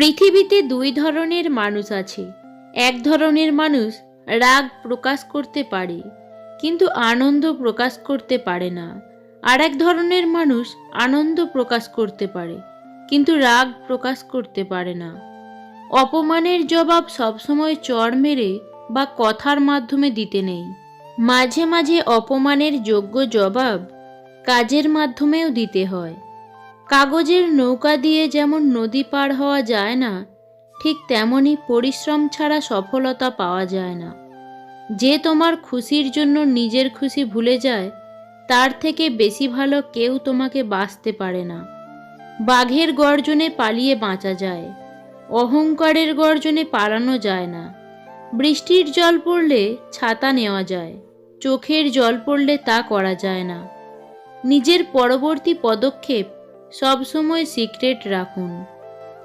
পৃথিবীতে দুই ধরনের মানুষ আছে। এক ধরনের মানুষ রাগ প্রকাশ করতে পারে, কিন্তু আনন্দ প্রকাশ করতে পারে না। আর এক ধরনের মানুষ আনন্দ প্রকাশ করতে পারে, কিন্তু রাগ প্রকাশ করতে পারে না। অপমানের জবাব সবসময় চড় মেরে বা কথার মাধ্যমে দিতে নেই। মাঝে মাঝে অপমানের যোগ্য জবাব কাজের মাধ্যমেও দিতে হয়। কাগজের নৌকা দিয়ে যেমন নদী পার হওয়া যায় না, ঠিক তেমনই পরিশ্রম ছাড়া সফলতা পাওয়া যায় না। যে তোমার খুশির জন্য নিজের খুশি ভুলে যায়, তার থেকে বেশি ভালো কেউ তোমাকে বাঁচতে পারে না। বাঘের গর্জনে পালিয়ে বাঁচা যায়, অহংকারের গর্জনে পালানো যায় না। বৃষ্টির জল পড়লে ছাতা নেওয়া যায়, চোখের জল পড়লে তা করা যায় না। নিজের পরবর্তী পদক্ষেপ সবসময় সিক্রেট রাখুন।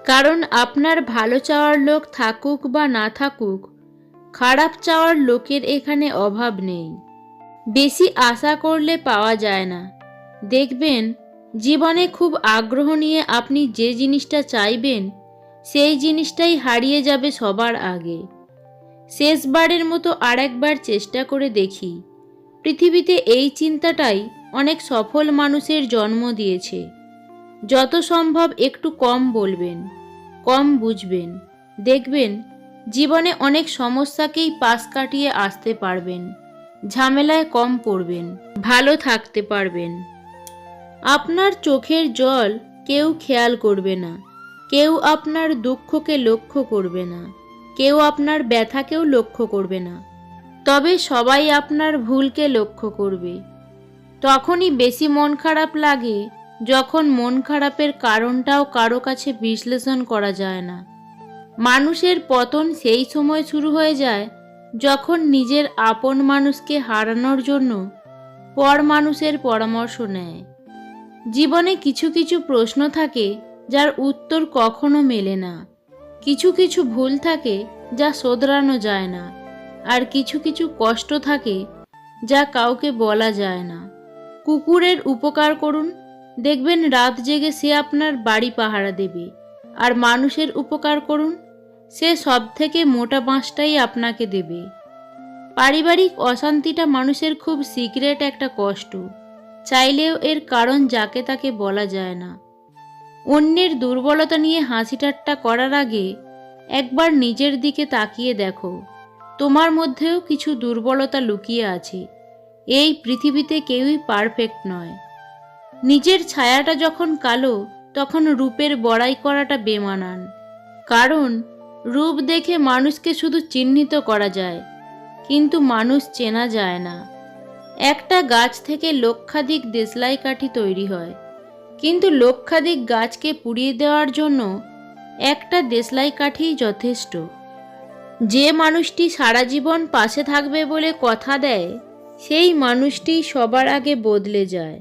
কারণ আপনার ভালো চাওয়ার লোক থাকুক বা না থাকুক, খারাপ চাওয়ার লোকের এখানে অভাব নেই। বেশি আশা করলে পাওয়া যায় না। দেখবেন, জীবনে খুব আগ্রহ নিয়ে আপনি যে জিনিসটা চাইবেন, সেই জিনিসটাই হারিয়ে যাবে সবার আগে। শেষবারের মতো আরেকবার চেষ্টা করে দেখি। পৃথিবীতে এই চিন্তাটাই অনেক সফল মানুষের জন্ম দিয়েছে। যত সম্ভব একটু কম বলবেন, কম বুঝবেন। দেখবেন, জীবনে অনেক সমস্যাকেই পাশ কাটিয়ে আসতে পারবেন, ঝামেলায় কম পড়বেন, ভালো থাকতে পারবেন। আপনার চোখের জল কেউ খেয়াল করবে না, কেউ আপনার দুঃখকে লক্ষ্য করবে না, কেউ আপনার ব্যথাকেও লক্ষ্য করবে না। তবে সবাই আপনার ভুলকে লক্ষ্য করবে। তখনই বেশি মন খারাপ লাগে যখন মন খারাপের কারণটাও কারও কাছে বিশ্লেষণ করা যায় না। মানুষের পতন সেই সময় শুরু হয়ে যায় যখন নিজের আপন মানুষকে হারানোর জন্য পর মানুষের পরামর্শ নেয়। জীবনে কিছু কিছু প্রশ্ন থাকে যার উত্তর কখনো মেলে না। কিছু কিছু ভুল থাকে যা শোধরানো যায় না। আর কিছু কিছু কষ্ট থাকে যা কাউকে বলা যায় না। কুকুরের উপকার করুন দেখবেন রাত জেগে সে আপনার বাড়ি পাহারা দেবে। আর মানুষের উপকার করুন, সে সব থেকে মোটা বাঁশটাই আপনাকে দেবে। পারিবারিক অশান্তিটা মানুষের খুব সিক্রেট একটা কষ্ট। চাইলেও এর কারণ যাকে তাকে বলা যায় না। অন্যের দুর্বলতা নিয়ে হাসি ঠাট্টা করার আগে একবার নিজের দিকে তাকিয়ে দেখো। তোমার মধ্যেও কিছু দুর্বলতা লুকিয়ে আছে। এই পৃথিবীতে কেউই পারফেক্ট নয়। নিজের ছায়াটা যখন কালো, তখন রূপের বড়াই করাটা বেমানান। কারণ, রূপ দেখে মানুষকে শুধু চিহ্নিত করা যায়, কিন্তু মানুষ চেনা যায় না। একটা গাছ থেকে লক্ষাধিক দেশলাই কাঠি তৈরি হয়, কিন্তু লক্ষাধিক গাছকে পুড়িয়ে দেওয়ার জন্য একটা দেশলাই কাঠিই যথেষ্ট। যে মানুষটি সারা জীবন পাশে থাকবে বলে কথা দেয়, সেই মানুষটি সবার আগে বদলে যায়।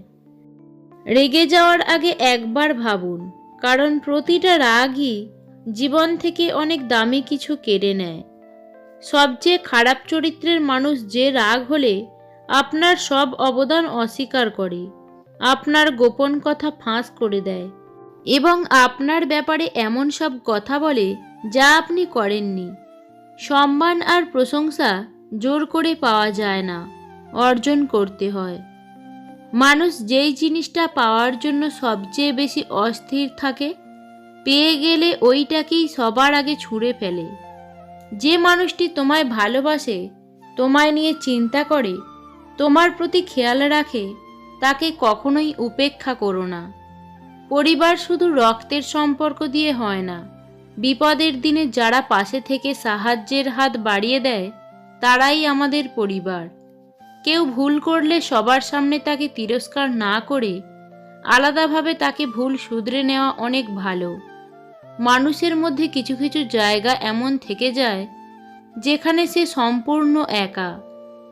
রেগে যাওয়ার আগে একবার ভাবুন, কারণ প্রতিটা রাগই জীবন থেকে অনেক দামি কিছু কেড়ে নেয়। সবচেয়ে খারাপ চরিত্রের মানুষ যে রাগ হলে আপনার সব অবদান অস্বীকার করে, আপনার গোপন কথা ফাঁস করে দেয় এবং আপনার ব্যাপারে এমন সব কথা বলে যা আপনি করেননি। সম্মান আর প্রশংসা জোর করে পাওয়া যায় না, অর্জন করতে হয়। মানুষ যেই জিনিসটা পাওয়ার জন্য সবচেয়ে বেশি অস্থির থাকে, পেয়ে গেলে ওইটাকেই সবার আগে ছুঁড়ে ফেলে। যে মানুষটি তোমায় ভালোবাসে, তোমায় নিয়ে চিন্তা করে, তোমার প্রতি খেয়াল রাখে, তাকে কখনোই উপেক্ষা করো না। পরিবার শুধু রক্তের সম্পর্ক দিয়ে হয় না, বিপদের দিনে যারা পাশে থেকে সাহায্যের হাত বাড়িয়ে দেয়, তারাই আমাদের পরিবার। কেউ ভুল করলে সবার সামনে তাকে তিরস্কার না করে আলাদাভাবে তাকে ভুল শুধরে নেওয়া অনেক ভালো। মানুষের মধ্যে কিছু কিছু জায়গা এমন থেকে যায়, যেখানে সে সম্পূর্ণ একা।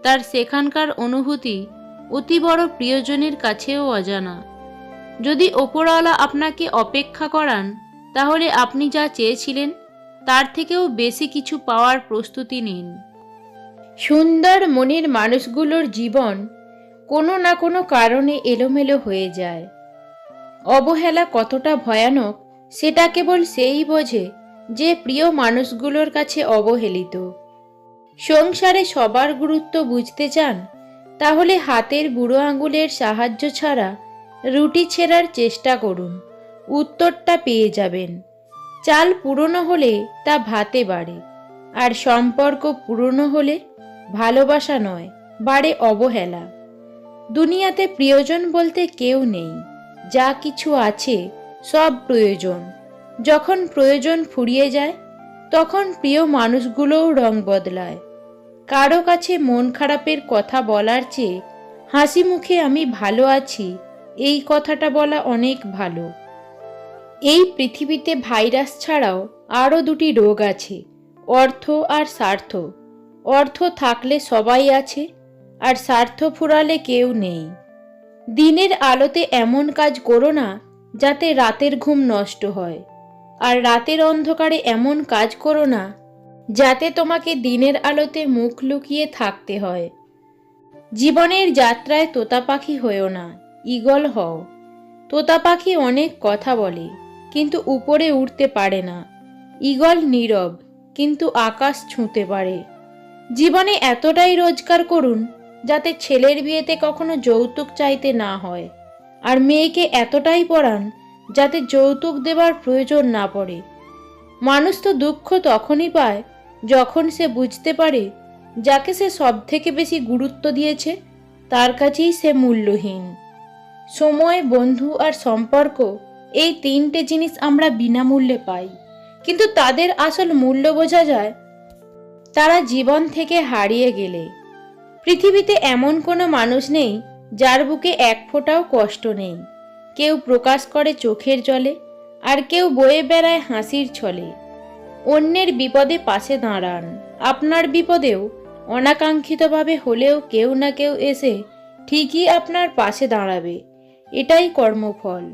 তার সেখানকার অনুভূতি অতি বড় প্রিয়জনের কাছেও অজানা। যদি ওপরওয়ালা আপনাকে অপেক্ষা করান, তাহলে আপনি যা চেয়েছিলেন, তার থেকেও বেশি কিছু পাওয়ার প্রস্তুতি নিন। সুন্দর মনের মানুষগুলোর জীবন কোনো না কোনো কারণে এলোমেলো হয়ে যায়। অবহেলা কতটা ভয়ানক, সেটা কেবল সেই বোঝে যে প্রিয় মানুষগুলোর কাছে অবহেলিত। সংসারে সবার গুরুত্ব বুঝতে চান, তাহলে হাতের বুড়ো আঙুলের সাহায্য ছাড়া রুটি ছেঁড়ার চেষ্টা করুন, উত্তরটা পেয়ে যাবেন। চাল পুরনো হলে তা ভাতে বাড়ে, আর সম্পর্ক পুরনো হলে ভালোবাসা নয়, বাড়ে অবহেলা। দুনিয়াতে প্রিয়জন বলতে কেউ নেই, যা কিছু আছে সব প্রয়োজন। যখন প্রয়োজন ফুরিয়ে যায়, তখন প্রিয় মানুষগুলোও রং বদলায়। কারও কাছে মন খারাপের কথা বলার চেয়ে হাসি মুখে আমি ভালো আছি, এই কথাটা বলা অনেক ভালো। এই পৃথিবীতে ভাইরাস ছাড়াও আরও দুটি রোগ আছে, অর্থ আর স্বার্থ। অর্থ থাকলে সবাই আছে, আর স্বার্থ ফুরালে কেউ নেই। দিনের আলোতে এমন কাজ করো না, যাতে রাতের ঘুম নষ্ট হয়। আর রাতের অন্ধকারে এমন কাজ করো না, যাতে তোমাকে দিনের আলোতে মুখ লুকিয়ে থাকতে হয়। জীবনের যাত্রায় তোতা পাখি হয়েও না, ঈগল হও। তোতা পাখি অনেক কথা বলে, কিন্তু উপরে উঠতে পারে না। ঈগল নীরব, কিন্তু আকাশ ছুঁতে পারে। জীবনে এতটাই রোজগার করুন যাতে ছেলের বিয়েতে কখনো যৌতুক চাইতে না হয়। আর মেয়েকে এতটাই পড়ান যাতে যৌতুক দেবার প্রয়োজন না পড়ে। মানুষ তো দুঃখ তখনই পায় যখন সে বুঝতে পারে যাকে সে সব থেকে বেশি গুরুত্ব দিয়েছে, তার কাছেই সে মূল্যহীন। সময়, বন্ধু আর সম্পর্ক এই তিনটে জিনিস আমরা বিনামূল্যে পাই। কিন্তু তাদের আসল মূল্য বোঝা যায় তারা জীবন থেকে হারিয়ে গেলে। পৃথিবীতে এমন কোনো মানুষ নেই যার বুকে এক ফোঁটাও কষ্ট নেই। কেউ প্রকাশ করে চোখের জলে, আর কেউ বয়ে বেড়ায় হাসির ছলে। অন্যের বিপদে পাশে দাঁড়ান, আপনার বিপদেও অনাকাঙ্ক্ষিতভাবে হলেও কেউ না কেউ এসে ঠিকই আপনার পাশে দাঁড়াবে। এটাই কর্মফল।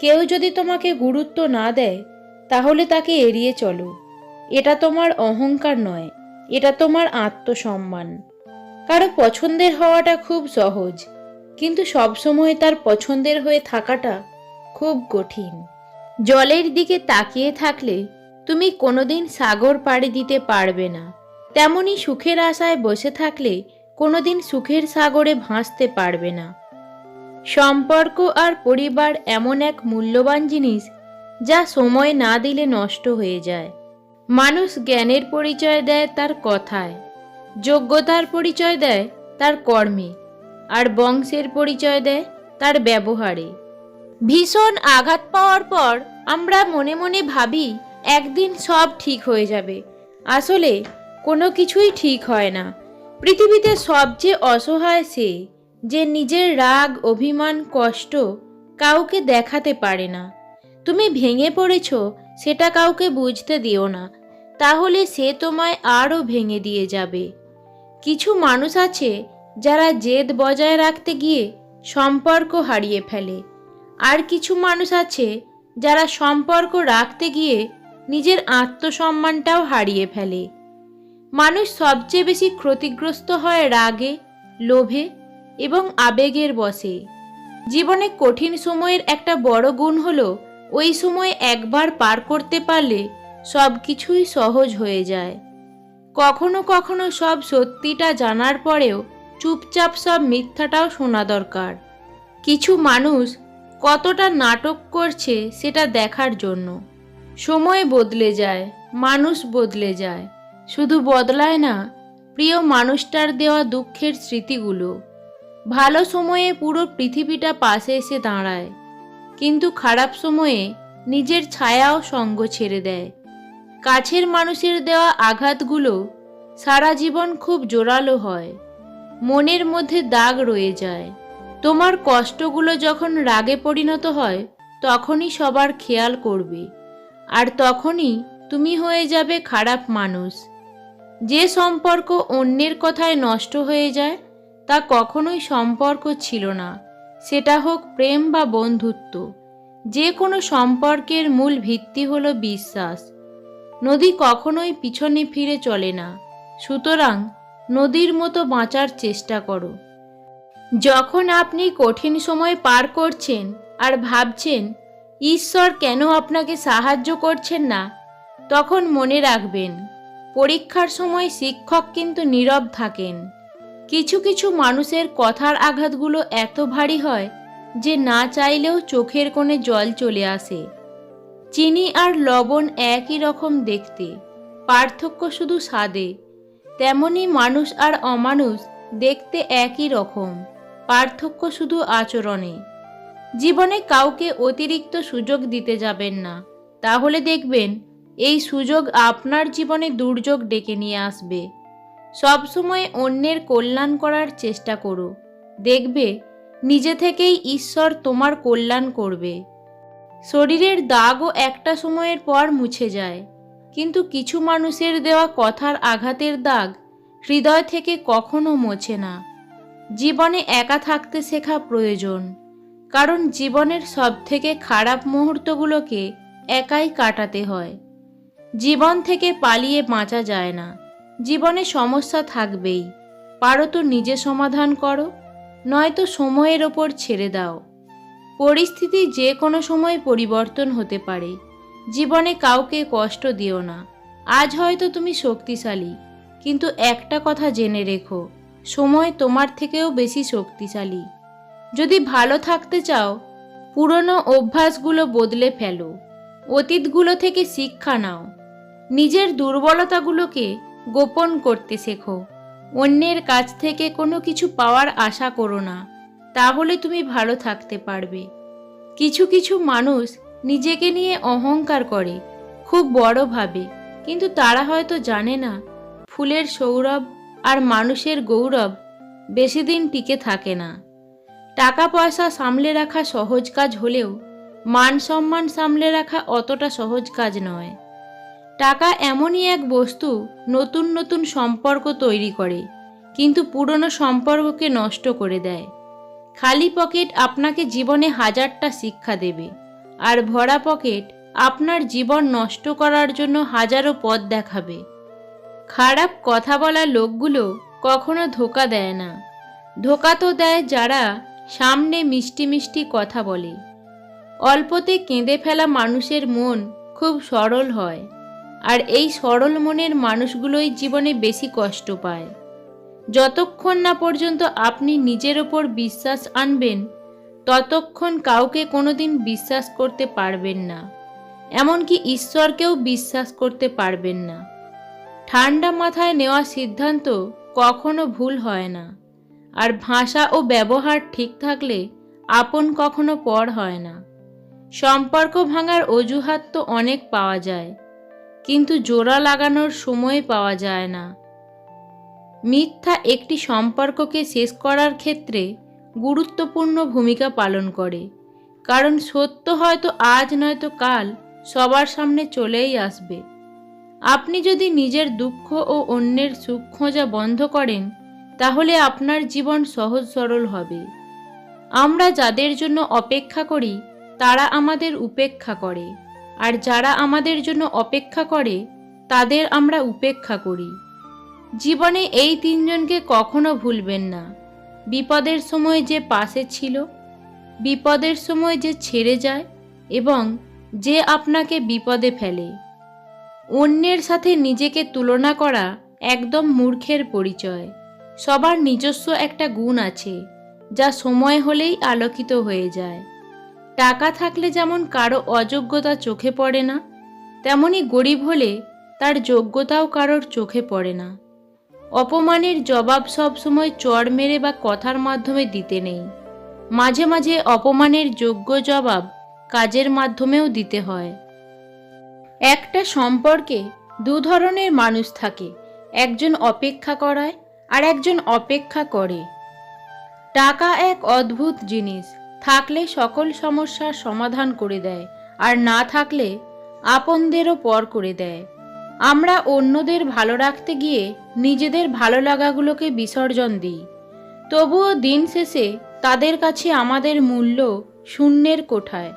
কেউ যদি তোমাকে গুরুত্ব না দেয়, তাহলে তাকে এড়িয়ে চলো। এটা তোমার অহংকার নয়। এটা তোমার আত্মসম্মান। কারও পছন্দের হওয়াটা খুব সহজ, কিন্তু সবসময় তার পছন্দের হয়ে থাকাটা খুব কঠিন। জলের দিকে তাকিয়ে থাকলে তুমি কোনোদিন সাগর পাড়ি দিতে পারবে না। তেমনি সুখের আশায় বসে থাকলে কোনোদিন সুখের সাগরে ভাসতে পারবে না। সম্পর্ক আর পরিবার এমন এক মূল্যবান জিনিস যা সময় না দিলে নষ্ট হয়ে যায়। মানুষ জ্ঞানের পরিচয় দেয় তার কথায়, যোগ্যতার পরিচয় দেয় তার কর্মে, আর বংশের পরিচয় দেয় তার ব্যবহারে। ভীষণ আঘাত পাওয়ার পর আমরা মনে মনে ভাবি, একদিন সব ঠিক হয়ে যাবে। আসলে কোনো কিছুই ঠিক হয় না। পৃথিবীতে সবচেয়ে অসহায় সে, যে নিজের রাগ, অভিমান, কষ্ট কাউকে দেখাতে পারে না। তুমি ভেঙে পড়েছ, সেটা কাউকে বুঝতে দিও না। তাহলে সে তোমায় আরও ভেঙে দিয়ে যাবে। কিছু মানুষ আছে যারা জেদ বজায় রাখতে গিয়ে সম্পর্ক হারিয়ে ফেলে। আর কিছু মানুষ আছে যারা সম্পর্ক রাখতে গিয়ে নিজের আত্মসম্মানটাও হারিয়ে ফেলে। মানুষ সবচেয়ে বেশি ক্ষতিগ্রস্ত হয় রাগে, লোভে এবং আবেগের বসে। জীবনে কঠিন সময়ের একটা বড় গুণ হলো ওই সময় একবার পার করতে পারলে সব কিছুই সহজ হয়ে যায়। কখনো কখনো সব সত্যিটা জানার পরেও চুপচাপ সব মিথ্যাটাও শোনা দরকার। কিছু মানুষ কতটা নাটক করছে সেটা দেখার জন্য। সময় বদলে যায়, মানুষ বদলে যায়। শুধু বদলায় না, প্রিয় মানুষটার দেওয়া দুঃখের স্মৃতিগুলো। ভালো সময়ে পুরো পৃথিবীটা পাশে এসে দাঁড়ায়, কিন্তু খারাপ সময়ে নিজের ছায়াও সঙ্গ ছেড়ে দেয়। কাছের মানুষের দেওয়া আঘাতগুলো সারা জীবন খুব জোরালো হয়। মনের মধ্যে দাগ রয়ে যায়। তোমার কষ্টগুলো যখন রাগে পরিণত হয়, তখনই সবার খেয়াল করবে। আর তখনই তুমি হয়ে যাবে খারাপ মানুষ। যে সম্পর্ক অন্যের কথায় নষ্ট হয়ে যায়, তা কখনোই সম্পর্ক ছিল না। সেটা হোক প্রেম বা বন্ধুত্ব। যে কোনো সম্পর্কের মূল ভিত্তি হলো বিশ্বাস। নদী কখনোই পিছনে ফিরে চলে না। সুতরাং নদীর মতো বাঁচার চেষ্টা করো। যখন আপনি কঠিন সময় পার করছেন আর ভাবছেন, ঈশ্বর কেন আপনাকে সাহায্য করছেন না? তখন মনে রাখবেন, পরীক্ষার সময় শিক্ষক কিন্তু নীরব থাকেন। কিছু কিছু মানুষের কথার আঘাতগুলো এত ভারী হয় যে না চাইলেও চোখের কোণে জল চলে আসে। চিনি আর লবণ একই রকম দেখতে। পার্থক্য শুধু স্বাদে। তেমনি মানুষ আর অমানুষ দেখতে একই রকম। পার্থক্য শুধু আচরণে। জীবনে কাউকে অতিরিক্ত সুযোগ দিতে যাবেন না। তাহলে দেখবেন, এই সুযোগ আপনার জীবনে দুর্যোগ ডেকে নিয়ে আসবে। সবসময় অন্যের কল্যাণ করার চেষ্টা করো। দেখবে, নিজে থেকেই ঈশ্বর তোমার কল্যাণ করবে। শরীরের দাগও একটা সময়ের পর মুছে যায়। কিন্তু কিছু মানুষের দেওয়া কথার আঘাতের দাগ হৃদয় থেকে কখনো মোছে না। জীবনে একা থাকতে শেখা প্রয়োজন, কারণ জীবনের সবথেকে খারাপ মুহূর্তগুলোকে একাই কাটাতে হয়। জীবন থেকে পালিয়ে বাঁচা যায় না। জীবনে সমস্যা থাকবেই। পারো তো নিজে সমাধান করো, নয়তো সময়ের ওপর ছেড়ে দাও। পরিস্থিতি যে কোনো সময় পরিবর্তন হতে পারে। জীবনে কাউকে কষ্ট দিও না। আজ হয়তো তুমি শক্তিশালী। কিন্তু একটা কথা জেনে রেখো, সময় তোমার থেকেও বেশি শক্তিশালী। যদি ভালো থাকতে চাও, পুরনো অভ্যাসগুলো বদলে ফেলো। অতীতগুলো থেকে শিক্ষা নাও। নিজের দুর্বলতাগুলোকে গোপন করতে শেখো। অন্যের কাছ থেকে কোনো কিছু পাওয়ার আশা করো না। তাহলে তুমি ভালো থাকতে পারবে। কিছু কিছু মানুষ নিজেকে নিয়ে অহংকার করে, খুব বড় ভাবে। কিন্তু তারা হয়তো জানে না, ফুলের সৌরভ আর মানুষের গৌরব বেশি দিন টিকে থাকে না। টাকা পয়সা সামলে রাখা সহজ কাজ হলেও মান সম্মান সামলে রাখা অতটা সহজ কাজ নয়। টাকা এমনই এক বস্তু নতুন নতুন সম্পর্ক তৈরি করে, কিন্তু পুরনো সম্পর্ককে নষ্ট করে দেয়। খালি পকেট আপনাকে জীবনে হাজারটা শিক্ষা দেবে। আর ভরা পকেট আপনার জীবন নষ্ট করার জন্য হাজারো পথ দেখাবে। খারাপ কথা বলা লোকগুলো কখনো ধোকা দেয় না। ধোকা তো দেয় যারা সামনে মিষ্টি মিষ্টি কথা বলে। অল্পতে কেঁদে ফেলা মানুষের মন খুব সরল হয়। আর এই সরল মনের মানুষগুলোই জীবনে বেশি কষ্ট পায়। যতক্ষণ না পর্যন্ত আপনি নিজের ওপর বিশ্বাস আনবেন, ততক্ষণ কাউকে কোনোদিন বিশ্বাস করতে পারবেন না। এমনকি ঈশ্বরকেও বিশ্বাস করতে পারবেন না। ঠান্ডা মাথায় নেওয়া সিদ্ধান্ত কখনো ভুল হয় না। আর ভাষা ও ব্যবহার ঠিক থাকলে আপন কখনো পর হয় না। সম্পর্ক ভাঙার অজুহাত তো অনেক পাওয়া যায়, কিন্তু জোড়া লাগানোর সময় পাওয়া যায় না। মিথ্যা একটি সম্পর্ককে শেষ করার ক্ষেত্রে গুরুত্বপূর্ণ ভূমিকা পালন করে। কারণ সত্য হয়তো আজ নয়তো কাল সবার সামনে চলেই আসবে। আপনি যদি নিজের দুঃখ ও অন্যের সুখ খোঁজা বন্ধ করেন, তাহলে আপনার জীবন সহজ সরল হবে। আমরা যাদের জন্য অপেক্ষা করি, তারা আমাদের উপেক্ষা করে। আর যারা আমাদের জন্য অপেক্ষা করে, তাদের আমরা উপেক্ষা করি। জীবনে এই তিনজনকে কখনো ভুলবেন না। বিপদের সময় যে পাশে ছিল, বিপদের সময় যে ছেড়ে যায় এবং যে আপনাকে বিপদে ফেলে। অন্যের সাথে নিজেকে তুলনা করা একদম মূর্খের পরিচয়। সবার নিজস্ব একটা গুণ আছে, যা সময় হলেই আলোকিত হয়ে যায়। টাকা থাকলে যেমন কারও অযোগ্যতা চোখে পড়ে না, তেমনি গরিব হলে তার যোগ্যতাও কারোর চোখে পড়ে না। অপমানের জবাব সবসময় চড় মেরে বা কথার মাধ্যমে দিতে নেই। মাঝে মাঝে অপমানের যোগ্য জবাব কাজের মাধ্যমেও দিতে হয়। একটা সম্পর্কে দু ধরনের মানুষ থাকে, একজন অপেক্ষা করায় আর একজন অপেক্ষা করে। টাকা এক অদ্ভুত জিনিস, থাকলে সকল সমস্যার সমাধান করে দেয় আর না থাকলে আপনদেরও পর করে দেয়। আমরা অন্যদের ভালো রাখতে গিয়ে নিজেদের ভালো লাগাগুলোকে বিসর্জন দিই। তবুও দিন শেষে তাদের কাছে আমাদের মূল্য শূন্যের কোঠায়।